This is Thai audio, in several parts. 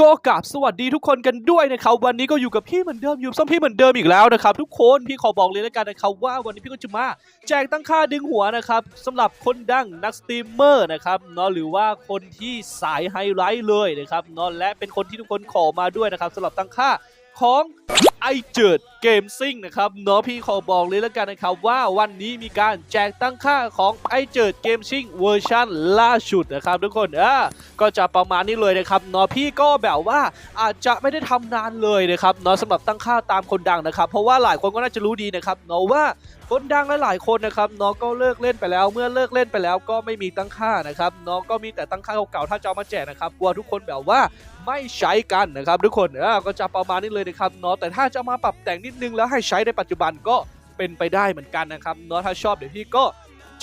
ก็กราบสวัสดีทุกคนกันด้วยนะครับวันนี้ก็อยู่กับพี่เหมือนเดิมอยู่ซ้ำพี่เหมือนเดิมอีกแล้วนะครับทุกคนพี่ขอบอกเลยแล้วกันนะครับว่าวันนี้พี่ก็จะมาแจกตั้งค่าดึงหัวนะครับสำหรับคนดังนักสตรีมเมอร์นะครับเนาะหรือว่าคนที่สายไฮไลท์เลยนะครับเนาะและเป็นคนที่ทุกคนขอมาด้วยนะครับสำหรับตั้งค่า ของไอเจิดเกมซิ่งนะครับเนาะพี่ขอบอกเลยแล้วกันนะครับว่าวันนี้มีการแจกตั้งค่าของไอเจิดเกมซิ่งเวอร์ชันล่าสุดนะครับทุกคนเออก็จะประมาณนี้เลยนะครับเนาะพี่ก็แบบว่าอาจจะไม่ได้ทำนานเลยนะครับเนาะสำหรับตั้งค่าตามคนดังนะครับ เพราะว่าหลายคนก็น่าจะรู้ดีนะครับเนาะว่าคนดังหลายๆคนนะครับเนาะก็เลิกเล่นไปแล้ว เมื่อเลิกเล่นไปแล้วก็ไม่มีตั้งค่านะครับเนาะก็มีแต่ตั้งค่าเก่าๆถ้าจะเอามาแจกนะครับกลัวทุกคนแบบว่าไม่ใช้กันนะครับทุกคนก็จะประมาณนี้เลยนะครับเนาะแต่ถ้าจะมาปรับแต่งนิดนึงแล้วให้ใช้ในปัจจุบันก็เป็นไปได้เหมือนกันนะครับเนาะถ้าชอบเดี๋ยวพี่ก็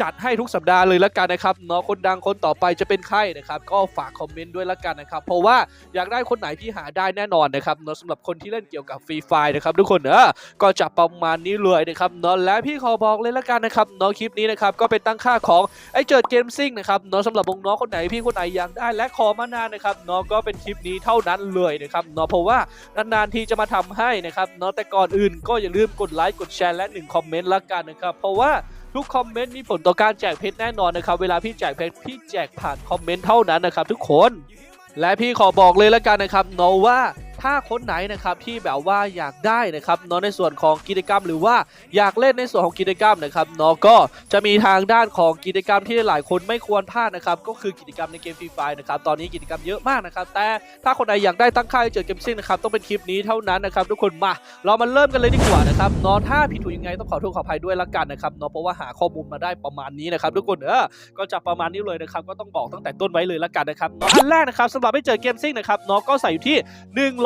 จัดให้ทุกสัปดาห์เลยละกันนะครับเนาะคนดังคนต่อไปจะเป็นใครนะครับก็ฝากคอมเมนต์ด้วยละกันนะครับเพราะว่าอยากได้คนไหนที่หาได้แน่นอนนะครับเนาะสำหรับคนที่เล่นเกี่ยวกับฟรีไฟนะครับทุกคนเออก็จะประมาณนี้เลยนะครับเนาะและพี่ขอบอกเลยละกันนะครับเนาะคลิปนี้นะครับก็เป็นตั้งค่าของไอ้เจิดเกมซิ่งนะครับเนาะสำหรับวงน้องคนไหนพี่คนไหนอยากได้และขอมานานนะครับเนาะก็เป็นคลิปนี้เท่านั้นเลยนะครับเนาะเพราะว่านานๆทีจะมาทำให้นะครับเนาะแต่ก่อนอื่นก็อย่าลืมกดไลค์กดแชร์และหนึ่งคอมเมนต์ละกันนะครับเพราะว่า ทุกคอมเมนต์มีผลต่อการแจกเพชรแน่นอนนะครับ เวลาพี่แจกเพชรพี่แจกผ่านคอมเมนต์เท่านั้นนะครับทุกคน และพี่ขอบอกเลยแล้วกันนะครับเนาะว่า ถ้าคนไหนนะครับที่แบบว่าอยากได้นะครับเนาะในส่วนของกิจกรรม หรือว่าอยากเล่นในส่วนของกิจกรรมนะครับเนาะก็จะมีทางด้านของกิจกรรมที่หลายคนไม่ควรพลาดนะครับก็คือกิจกรรมในเกมฟรีไฟนะครับตอนนี้กิจกรรมเยอะมากนะครับแต่ถ้าคนใดอยากได้ตั้งค่าให้เจอเกมซิ่งนะครับต้องเป็นคลิปนี้เท่านั้นนะครับทุกคนมาเรามาเริ่มกันเลยดีกว่านะครับเนาะถ้าผิดถูกยังไงต้องขอโทษขออภัยด้วยละกันนะครับเนาะเพราะว่าหาข้อมูลมาได้ประมาณนี้นะครับทุกคนเออก็จะประมาณนี้เลยนะครับก็ต้องบอกตั้งแต่ต้นไว้เลยละกันนะครับอันแรกนะครับสำหรับไม่เจอเกมซิ่งนะครับเนาะก็ใส่อยู่ที่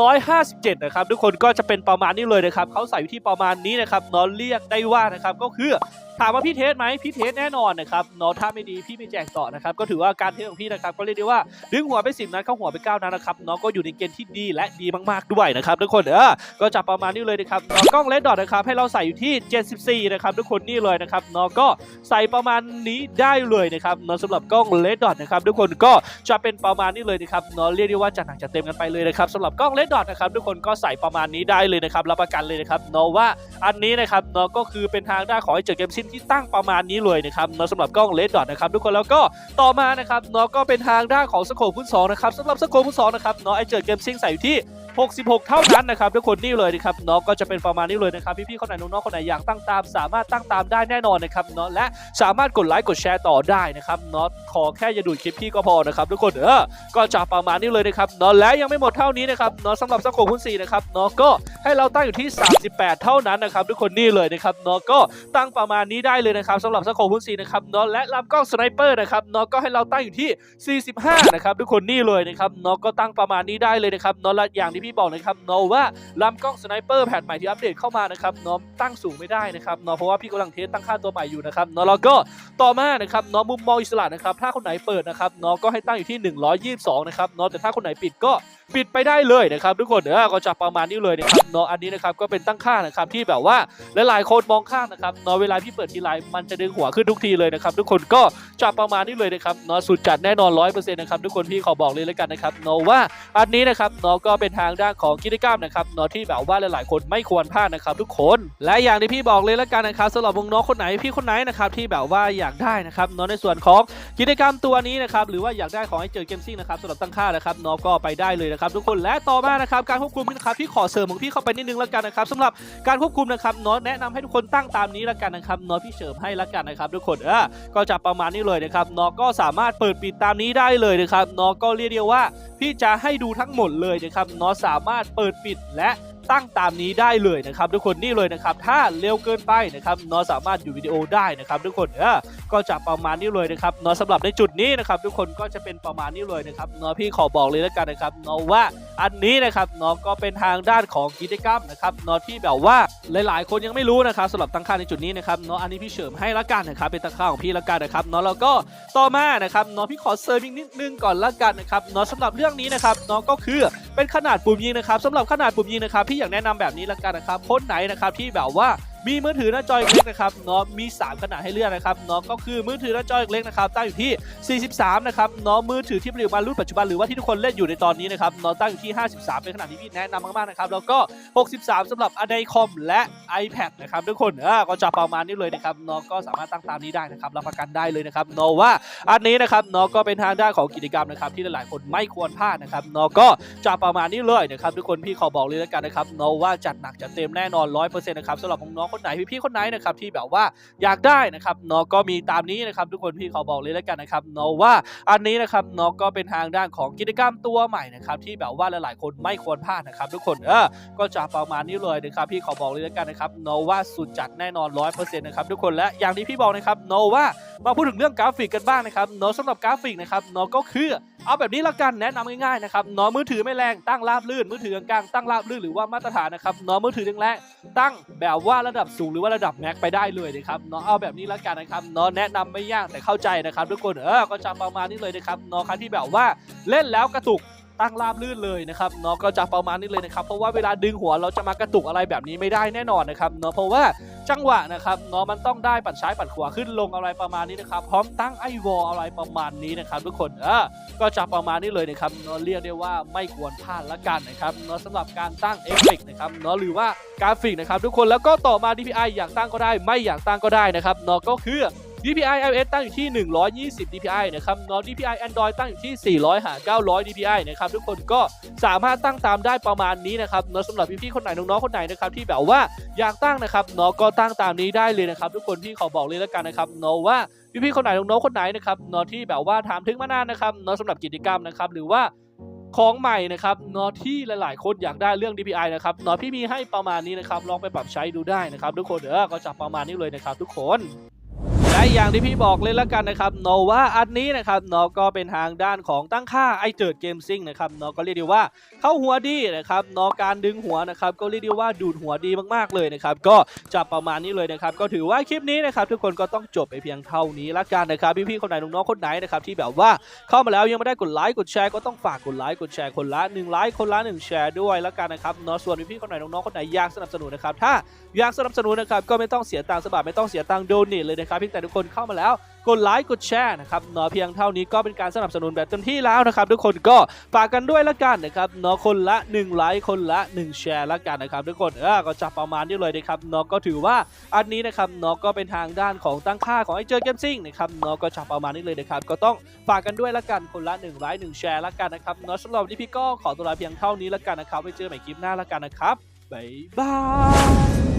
157 นะครับ ทุกคนก็จะเป็นประมาณนี้เลยนะครับเขาใส่อยู่ที่ประมาณนี้นะครับเนาะเรียกได้ว่านะครับก็คือถามว่าพี่เทสไหมพี่เทสแน่นอนนะครับเนาะถ้าไม่ดีพี่ไม่แจกต่อนะครับก็ถือว่าการเทสของพี่นะครับก็เรียกได้ว่าดึงหัวไปสิบนัดเข้าหัวไปเก้านัดนะครับเนาะก็อยู่ในเกณฑ์ที่ดีและดีมากๆด้วยนะครับทุกคนเออก็จะประมาณนี้เลยนะครับเนาะกล้องเลดดอทนะครับให้เราใส่อยู่ที่ 74 นะครับทุกคนนี่เลยนะครับเนาะก็ใส่ประมาณนี้ได้เลยนะครับเนาะสำหรับกล้องเลดดอทนะครับทุกคนก็จะเป็นประมาณนี้เลยนะครับเนาะเรียกได้ว่าจัดหนักจัดเต็มกันไปเลยนะครับสำหรับกล้องเลดดอทนะครับทุกคนก็ใส่ประมาณนี้ได้เลยนะครับรับประกันเลยนะครับเนาะว่าอันนี้นะครับเนาะก็คือเป็นทางด้านของไอเจอเกมซินที่ตั้งประมาณนี้เลยนะครับเนาะสำหรับกล้องเลดดอทนะครับทุกคนแล้วก็ต่อมานะครับเนาะก็เป็นทางด้านของสโคปพุ่นสองนะครับสำหรับสโคปพุ่นสองนะครับเนาะไอเจอเกมซิงใส่อยู่ที่ 66 เท่านั้นนะครับทุกคนนี่เลยนะครับเนาะก็จะเป็นประมาณนี้เลยนะครับพี่ๆคนไหนน้องๆคนไหนอยากตั้งตาม สามารถตั้งตามได้แน่นอนนะครับเนาะและสามารถกดไลค์กดแชร์ต่อได้นะครับเนาะขอแค่อย่าดูดคลิปพี่ก็พอนะครับทุกคนเออก็จะประมาณนี้เลยนะครับเนาะและยังไม่หมดเท่านี้นะครับเนาะสำหรับสักโคคุณสี่นะครับเนาะก็ให้เราตั้งอยู่ที่ 38 เท่านั้นนะครับทุกคนนี่เลยนะครับเนาะก็ตั้งประมาณนี้ได้เลยนะครับสำหรับสักโคคุณสี่นะครับเนาะและลำกล้องสไนเปอร์นะครับเนาะก็ให้เราตั้งอยู่ที่ 45 นะครับทุกคนนี่เลยนะครับเนาะก็ตั้งประมาณนี้ได้เลยนะครับเนาะและอย่างที่พี่บอกนะครับเนาะว่าลำกล้องสไนเปอร์แพทใหม่ที่อัปเดตเข้ามานะครับเนาะตั้งสูงไม่ได้นะครับเนาะเพราะว่าพี่กำลังเทสตั้งค่าตัวใหม่อยู่นะครับเนาะแล้วก็ต่อมานะครับเนาะมุมมองอิสระนะครับถ้าคนไหนเปิดนะครับเนาะก็ให้ตั้งอยู่ที่ 122นะครับเนาะแต่ถ้าคนไหนปิดก็ ปิดไปได้เลยนะครับทุกคนเออก็จะประมาณนี้เลยนะครับเนาะอันนี้นะครับก็เป็นตั้งค่านะครับที่แบบว่าหลายๆคนมองข้ามนะครับเนาะเวลาพี่เปิดทีไรมันจะดึงหัวขึ้นทุกทีเลยนะครับทุกคนก็จะประมาณนี้เลยนะครับเนาะสุดจัดแน่นอน100%นะครับทุกคนพี่ขอบอกเลยแล้วกันนะครับเนาะว่าอันนี้นะครับเนาะก็เป็นทางด้านของกิจกรรมนะครับเนาะที่แบบว่าหลายๆคนไม่ควรพลาดนะครับทุกคน และอย่างที่พี่บอกเลยแล้วกันนะครับสำหรับวงน้องคนไหนพี่คนไหนนะครับที่แบบว่าอยากได้นะครับเนาะในส่วนของกิจกรรมตัวนี้นะครับหรือว่าอยากได้ของให้เจอเกมซิ่งนะครับสำหรับตั้งค่านะครับเนาะก็ไปได้เลยนะครับครับทุกคนและต่อมานะครับการควบคุมนะครับพี่ขอเสริมของพี่เข้าไปนิดนึงแล้วกันนะครับสำหรับการควบคุมนะครับเนาะแนะนำให้ทุกคนตั้งตามนี้แล้วกันนะครับเนาะพี่เสริมให้แล้วกันนะครับทุกคนเออก็จะประมาณนี้เลยนะครับเนาะก็สามารถเปิดปิดตามนี้ได้เลยนะครับเนาะก็เรียกได้ว่าพี่จะให้ดูทั้งหมดเลยนะครับเนาะสามารถเปิดปิดและ ตั้งตามนี้ได้เลยนะครับทุกคนนี่เลยนะครับถ้าเร็วเกินไปนะครับเนาะสามารถอยู่วิดีโอได้นะครับทุกคนเออก็จะประมาณนี้เลยนะครับเนาะสำหรับในจุดนี้นะครับทุกคนก็จะเป็นประมาณนี้เลยนะครับเนาะพี่ขอบอกเลยแล้วกันนะครับเนาะว่าอันนี้นะครับเนาะก็เป็นทางด้านของกิจกรรมนะครับเนาะที่แบบว่าหลายๆ คนยังไม่รู้นะครับสำหรับตั้งค่าในจุดนี้นะครับเนาะอันนี้พี่เฉิมให้ละกันนะครับเป็นตั้งค่าของพี่ละกันนะครับเนาะแล้วก็ต่อมานะครับเนาะพี่ขอเสริมอีกนิดนึงก่อนละกันนะครับเนาะสำหรับเรื่องนี้นะครับเนาะก็คือเป็นขนาดปุ่มยิงนะครับสำหรับขนาดปุ่มยิงนะครับพี่อยากแนะนำแบบนี้ละกันนะครับคนไหนนะครับที่แบบว่า มีมือถือหน้าจอเล็กนะครับเนาะมี 3 ขนาดให้เลือกนะครับเนาะก็คือมือถือหน้าจอเล็กนะครับตั้งอยู่ที่ 43 นะครับเนาะมือถือที่ผลิตมารุ่นปัจจุบันหรือว่าที่ทุกคนเล่นอยู่ในตอนนี้นะครับเนาะตั้งอยู่ที่ 53 เป็นขนาดที่พี่แนะนำมากๆนะครับแล้วก็ 63สำหรับ a d a i c o m และ iPad นะครับทุกคนเออก็จะประมาณนี้เลยนะครับเนาะก็สามารถตั้งตามนี้ได้นะครับรับประกันได้เลยนะครับเนาะว่าอันนี้นะครับเนาะก็เป็นทางด้านของกิจกรรมนะครับที่หลายๆคนไม่ควรพลาดนะครับเนาะก็จะประมาณนี้เลยนะครับทุกคนพี่ขอบอกเลยแล้วกันนะครับเนาะว่าจัดหนักจัดเต็มแน่นอน100%นะครับสำหรับน้องคนไหนพี่ๆคนไหนนะครับที่แบบว่าอยากได้นะครับเนาะก็มีตามนี้นะครับทุกคนพี่ขอบอกเลยแล้วกันนะครับเนาะว่าอันนี้นะครับเนาะก็เป็นทางด้านของกิจกรรมตัวใหม่นะครับที่แบบว่าหลายๆคนไม่ควรพลาดนะครับทุกคนเออก็จะประมาณนี้เลยนะครับพี่ขอบอกเลยแล้วกันนะครับโนว่าสุดจัดแน่นอน100%นต์นะครับทุกคนและอย่างที่พี่บอกนะครับโนว่ามาพูดถึงเรื่องกราฟิกกันบ้างนะครับโนสำหรับกราฟิกนะครับโนก็คือ เอาแบบนี้ละกันแนะนำง่ายๆนะครับโนมือถือไม่แรงตั้งราบลื่นมือถือกลางตั้งราบลื่นหรือว่ามาตรฐานนะครับโนมือถือแรงตั้งแบบว่าระดับสูงหรือว่าระดับแม็กไปได้เลยนะครับโนเอาแบบนี้ละกันนะครับโนแนะนำไม่ยากแต่เข้าใจนะครับทุกคนเออก็จะประมาณนี้เลยนะครับโนครับที่แบบว่าเล่นแล้วกระตุก ตั้งราบลื่นเลยนะครับเนาะก็จะประมาณนี้เลยนะครับเพราะว่าเวลาดึงหัวเราจะมากระตุกอะไรแบบนี้ไม่ได้แน่นอนนะครับเนาะเพราะว่าจังหวะนะครับเนาะมันต้องได้ปัดซ้ายปัดขวาขึ้นลงอะไรประมาณนี้นะครับพร้อมตั้งไอวอลอะไรประมาณนี้นะครับทุกคนเออก็จะประมาณนี้เลยนะครับเนาะเรียกได้ว่าไม่ควรพลาดละกันนะครับเนาะสำหรับการตั้งเอฟเฟกต์นะครับเนาะหรือว่ากราฟิกนะครับทุกคนแล้วก็ต่อมา DPI อยากตั้งก็ได้ ไม่อยากตั้งก็ได้นะครับเนาะก็คือ DPI iOS ตั้งอยู่ที่ 120 DPI นะครับเนาะ DPI Android ตั้งอยู่ที่ 400 หา 900 DPI นะครับทุกคนก็สามารถตั้งตามได้ประมาณนี้นะครับเนาะสำหรับพี่ๆคนไหนน้องๆคนไหนนะครับที่แบบว่าอยากตั้งนะครับเนาะก็ตั้งตามนี้ได้เลยนะครับ ทุกคนพี่ขอบอกเลยแล้วกันนะครับเนาะว่าพี่ๆคนไหนน้องๆคนไหนนะครับเนาะที่แบบว่าถามถึงมานานนะครับเนาะสำหรับกิจกรรมนะครับหรือว่าของใหม่นะครับเนาะที่หลาย ๆ คนอยากได้เรื่อง DPI นะครับเนาะพี่มีให้ประมาณนี้นะครับลองไปปรับใช้ดูได้นะครับ ทุกคนเออก็จะประมาณนี้เลยนะครับ ทุกคน และอย่างที่พี่บอกเลยละกันนะครับโนว่าอันนี้นะครับเนาะก็เป็นทางด้านของตั้งค่าไอเจิดเกมซิงนะครับเนาะก็เรียกได้ว่าเข้าหัวดีนะครับเนาะการดึงหัวนะครับก็เรียกได้ว่าดูดหัวดีมากๆเลยนะครับก็จะประมาณนี้เลยนะครับก็ถือว่าคลิปนี้นะครับทุกคนก็ต้องจบไปเพียงเท่านี้ละกันนะครับพี่ๆคนไหนน้องๆคนไหนนะครับที่แบบว่าเข้ามาแล้วยังไม่ได้กดไลค์กดแชร์ก็ต้องฝากกดไลค์กดแชร์คนละ1ไลค์คนละ1แชร์ด้วยละกันนะครับเนาะส่วนพี่ๆคนไหนน้องๆคนไหนอยากสนับสนุนนะครับถ้าอยากสนับสนุนนะครับก็ไม่ต้องเสียตังค์สบาทไม่ต้องเสียตังค์โดเนทเลยนะครับเพียงแต่ทุกคนเข้ามาแล้ว กดไลค์กดแชร์นะครับเนาะเพียงเท่านี้ก็เป็นการสนับสนุนแบบเต็มที่แล้วนะครับ ทุกคนก็ฝากกันด้วยละกันนะครับเนาะคนละ1ไลค์คนละ1แชร์ละกันนะครับทุกคนเออก็จะประมาณนี้เลยนะครับเนาะก็ถือว่าอันนี้นะครับเนาะก็เป็นทางด้านของตั้งค่าของไอเจอเกมซิ่งนะครับเนาะก็จะประมาณนี้เลยนะครับก็ต้องฝากกันด้วยละกันคนละ1ไลค์1แชร์ละกันนะครับเนาะสำหรับวันนี้พี่ก็ขอตัวลาเพียงเท่านี้ละกันนะครับไว้เจอใหม่คลิปหน้าละกันนะครับบ๊ายบาย